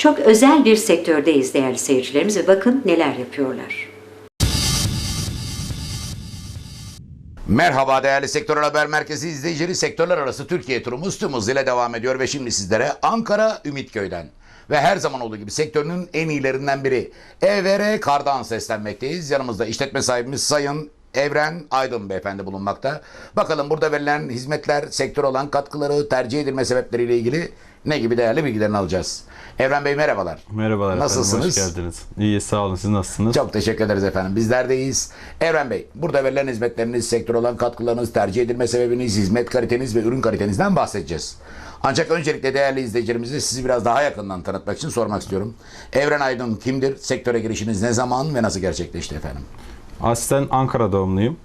Çok özel bir sektördeyiz değerli seyircilerimiz ve bakın neler yapıyorlar. Merhaba değerli Sektörel Haber Merkezi izleyicileri. Sektörler arası Türkiye turumuz tüm hızıyla devam ediyor ve şimdi sizlere Ankara Ümitköy'den ve her zaman olduğu gibi sektörünün en iyilerinden biri EVR Kar'dan seslenmekteyiz. Yanımızda işletme sahibimiz Sayın Evren Aydın Beyefendi bulunmakta. Bakalım burada verilen hizmetler, sektör olan katkıları, tercih edilme sebepleriyle ilgili ne gibi değerli bilgilerini alacağız. Evren Bey merhabalar. Merhabalar Nasılsınız? efendim, hoş geldiniz. İyi, sağ olun. Siz nasılsınız? Çok teşekkür ederiz efendim. Bizler de iyiyiz. Evren Bey, burada verilen hizmetleriniz, sektör olan katkılarınız, tercih edilme sebebiniz, hizmet kaliteniz ve ürün kalitenizden bahsedeceğiz. Ancak öncelikle değerli izleyicilerimize sizi biraz daha yakından tanıtmak için sormak istiyorum. Evren Aydın kimdir? Sektöre girişiniz ne zaman ve nasıl gerçekleşti efendim? Aslen Ankara doğumluyum.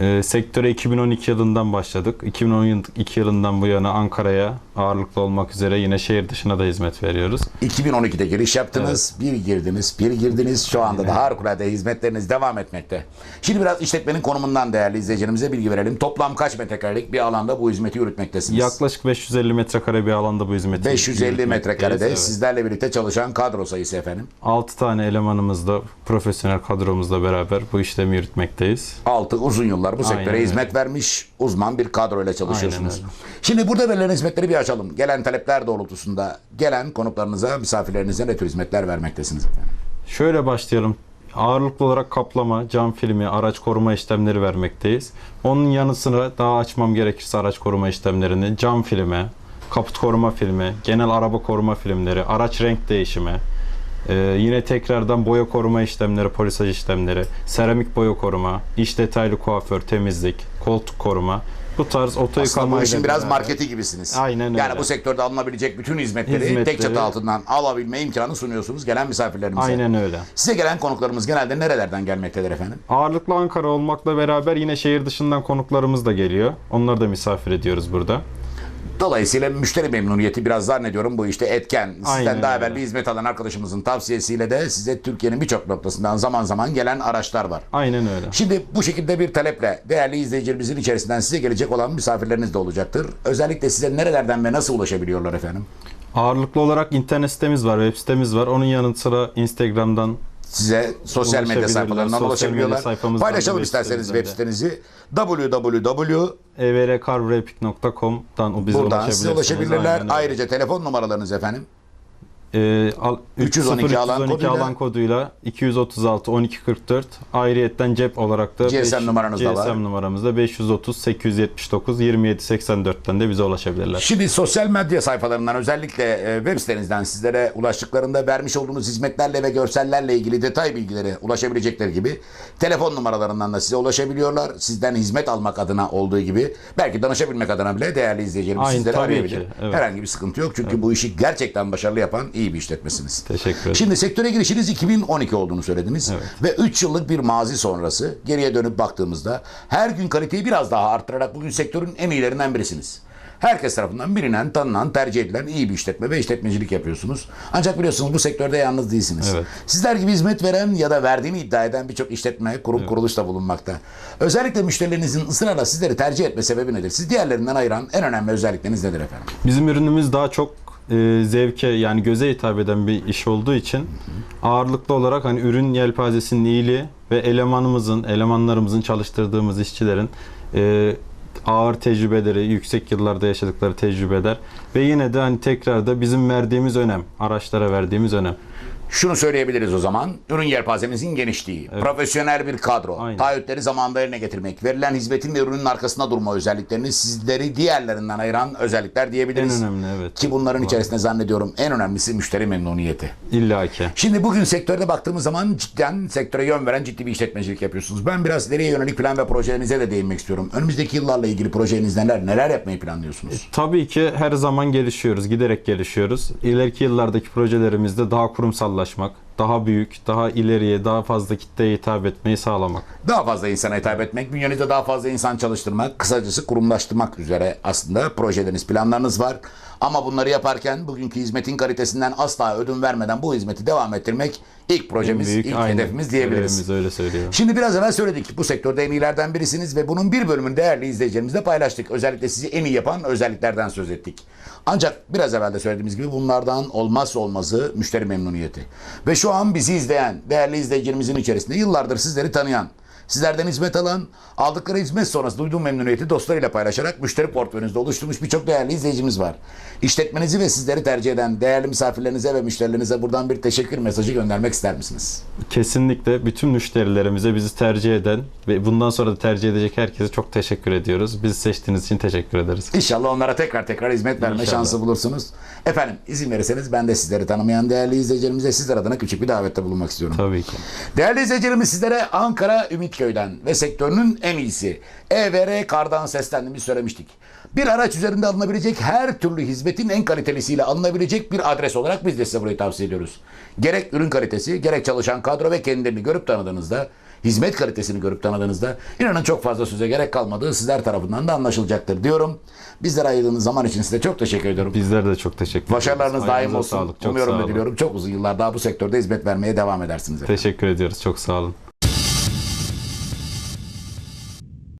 Ee, sektöre 2012 yılından başladık. 2012 yılından bu yana Ankara'ya ağırlıklı olmak üzere yine şehir dışına da hizmet veriyoruz. 2012'de giriş yaptınız, bir girdiniz, bir girdiniz. Şu anda da harikulade hizmetleriniz devam etmekte. Şimdi biraz işletmenin konumundan değerli izleyicilerimize bilgi verelim. Toplam kaç metrekarelik bir alanda bu hizmeti yürütmektesiniz? Yaklaşık 550 metrekare bir alanda bu hizmeti 550 yürütmekteyiz. metrekarede Evet. sizlerle birlikte çalışan kadro sayısı efendim. 6 tane elemanımızla, profesyonel kadromuzla beraber bu işlemi yürütmekteyiz. 6 uzun yıllar bu sektöre öyle. hizmet vermiş uzman bir kadroyla çalışıyorsunuz. Şimdi burada verilen hizmetleri bir açalım. Gelen talepler doğrultusunda gelen konuklarınıza, misafirlerinize ne tür hizmetler vermektesiniz efendim? Şöyle başlayalım. Ağırlıklı olarak kaplama, cam filmi, araç koruma işlemleri vermekteyiz. Onun yanı sıra daha açmam gerekirse araç koruma işlemlerini, cam filmi, kaput koruma filmi, genel araba koruma filmleri, araç renk değişimi, ee, yine tekrardan boya koruma işlemleri, polisaj işlemleri, seramik boya koruma, iç detaylı kuaför, temizlik, koltuk koruma. Bu tarz oto Aslında bu işin biraz marketi gibisiniz. Aynen Yani öyle. bu sektörde alınabilecek bütün hizmetleri, Hizmetleri- tek çatı altından alabilme imkanı sunuyorsunuz gelen misafirlerimize. Aynen öyle. Size gelen konuklarımız genelde nerelerden gelmektedir efendim? Ağırlıklı Ankara olmakla beraber yine şehir dışından konuklarımız da geliyor. Onları da misafir ediyoruz burada. Dolayısıyla müşteri memnuniyeti biraz zannediyorum bu işte etken. Sizden Aynen daha öyle. evvel bir hizmet alan arkadaşımızın tavsiyesiyle de size Türkiye'nin birçok noktasından zaman zaman gelen araçlar var. Aynen öyle. Şimdi bu şekilde bir taleple değerli izleyicilerimizin içerisinden size gelecek olan misafirleriniz de olacaktır. Özellikle size nerelerden ve nasıl ulaşabiliyorlar efendim? Ağırlıklı olarak internet sitemiz var, web sitemiz var. Onun yanı sıra Instagram'dan Size sosyal medya sayfalarından sosyal ulaşabiliyorlar. medya Paylaşalım isterseniz web sitenizi www evrcarvrepik.com'dan bize buradan ulaşabilirsiniz. size ulaşabilirler. Ayrıca telefon numaralarınız efendim. Ee, al, 312 alan 312 koduyla- alan koduyla 236 1244 ayrıyetten cep olarak da GSM numaranız da var. GSM numaramızda 530 879 27 84'ten de bize ulaşabilirler. Şimdi sosyal medya sayfalarından özellikle e, web sitenizden sizlere ulaştıklarında vermiş olduğunuz hizmetlerle ve görsellerle ilgili detay bilgilere ulaşabilecekleri gibi telefon numaralarından da size ulaşabiliyorlar. Sizden hizmet almak adına olduğu gibi belki danışabilmek adına bile değerli izleyicilerimiz tabii arayabilir. ki, evet. Herhangi bir sıkıntı yok çünkü bu işi gerçekten başarılı yapan iyi bir işletmesiniz. Teşekkür ederim. Şimdi sektöre girişiniz 2012 olduğunu söylediniz. Ve 3 yıllık bir mazi sonrası geriye dönüp baktığımızda her gün kaliteyi biraz daha arttırarak bugün sektörün en iyilerinden birisiniz. Herkes tarafından bilinen, tanınan, tercih edilen iyi bir işletme ve işletmecilik yapıyorsunuz. Ancak biliyorsunuz bu sektörde yalnız değilsiniz. Evet. Sizler gibi hizmet veren ya da verdiğini iddia eden birçok işletme, kurum, kuruluş da bulunmakta. Özellikle müşterilerinizin ısrarla sizleri tercih etme sebebi nedir? Siz diğerlerinden ayıran en önemli özellikleriniz nedir efendim? Bizim ürünümüz daha çok e, zevke yani göze hitap eden bir iş olduğu için ağırlıklı olarak hani ürün yelpazesinin iyiliği ve elemanımızın, elemanlarımızın çalıştırdığımız işçilerin e, ağır tecrübeleri, yüksek yıllarda yaşadıkları tecrübeler ve yine de hani tekrar bizim verdiğimiz önem, araçlara verdiğimiz önem. Şunu söyleyebiliriz o zaman. Ürün yelpazemizin genişliği, profesyonel bir kadro, Aynen. taahhütleri zamanında yerine getirmek, verilen hizmetin ve ürünün arkasında durma özelliklerini sizleri diğerlerinden ayıran özellikler diyebiliriz. En önemli, evet. Ki bunların içerisinde zannediyorum en önemlisi müşteri memnuniyeti. İlla ki. Şimdi bugün sektörde baktığımız zaman cidden sektöre yön veren ciddi bir işletmecilik yapıyorsunuz. Ben biraz ileriye yönelik plan ve projelerinize de değinmek istiyorum. Önümüzdeki yıllarla ilgili projeniz neler, neler yapmayı planlıyorsunuz? Tabii ki her zaman gelişiyoruz, giderek gelişiyoruz. İleriki yıllardaki projelerimizde daha kurumsallaşmak, daha büyük, daha ileriye, daha fazla kitleye hitap etmeyi sağlamak. Daha fazla insana hitap etmek, bünyenizde daha fazla insan çalıştırmak, kısacası kurumlaştırmak üzere aslında projeleriniz, planlarınız var. Ama bunları yaparken bugünkü hizmetin kalitesinden asla ödün vermeden bu hizmeti devam ettirmek ilk projemiz, ilk aynen, hedefimiz diyebiliriz. öyle söylüyor. Şimdi biraz evvel söyledik. Bu sektörde en iyilerden birisiniz ve bunun bir bölümünü değerli izleyicilerimizle paylaştık. Özellikle sizi en iyi yapan özelliklerden söz ettik. Ancak biraz evvel de söylediğimiz gibi bunlardan olmazsa olmazı müşteri memnuniyeti. Ve şu an bizi izleyen, değerli izleyicilerimizin içerisinde yıllardır sizleri tanıyan, sizlerden hizmet alan, aldıkları hizmet sonrası duyduğu memnuniyeti dostlarıyla paylaşarak müşteri portföyünüzde oluşturmuş birçok değerli izleyicimiz var. İşletmenizi ve sizleri tercih eden değerli misafirlerinize ve müşterilerinize buradan bir teşekkür mesajı göndermek ister misiniz? Kesinlikle bütün müşterilerimize bizi tercih eden ve bundan sonra da tercih edecek herkese çok teşekkür ediyoruz. Bizi seçtiğiniz için teşekkür ederiz. İnşallah onlara tekrar tekrar hizmet verme İnşallah. şansı bulursunuz. Efendim izin verirseniz ben de sizleri tanımayan değerli izleyicilerimize sizler adına küçük bir davette bulunmak istiyorum. Tabii ki. Değerli izleyicilerimiz sizlere Ankara Ümitköy'den ve sektörünün en iyisi EVR Kar'dan seslendiğimizi söylemiştik. Bir araç üzerinde alınabilecek her türlü hizmetin en kalitelisiyle alınabilecek bir adres olarak biz de size burayı tavsiye ediyoruz. Gerek ürün kalitesi, gerek çalışan kadro ve kendilerini görüp tanıdığınızda, hizmet kalitesini görüp tanıdığınızda inanın çok fazla söze gerek kalmadığı sizler tarafından da anlaşılacaktır diyorum. Bizlere ayırdığınız zaman için size çok teşekkür ediyorum. Bizler de çok teşekkür ederiz. Başarılarınız daim olsun. Sağlık. Çok Umuyorum ve diliyorum çok uzun yıllar daha bu sektörde hizmet vermeye devam edersiniz. efendim. Teşekkür ediyoruz. Çok sağ olun.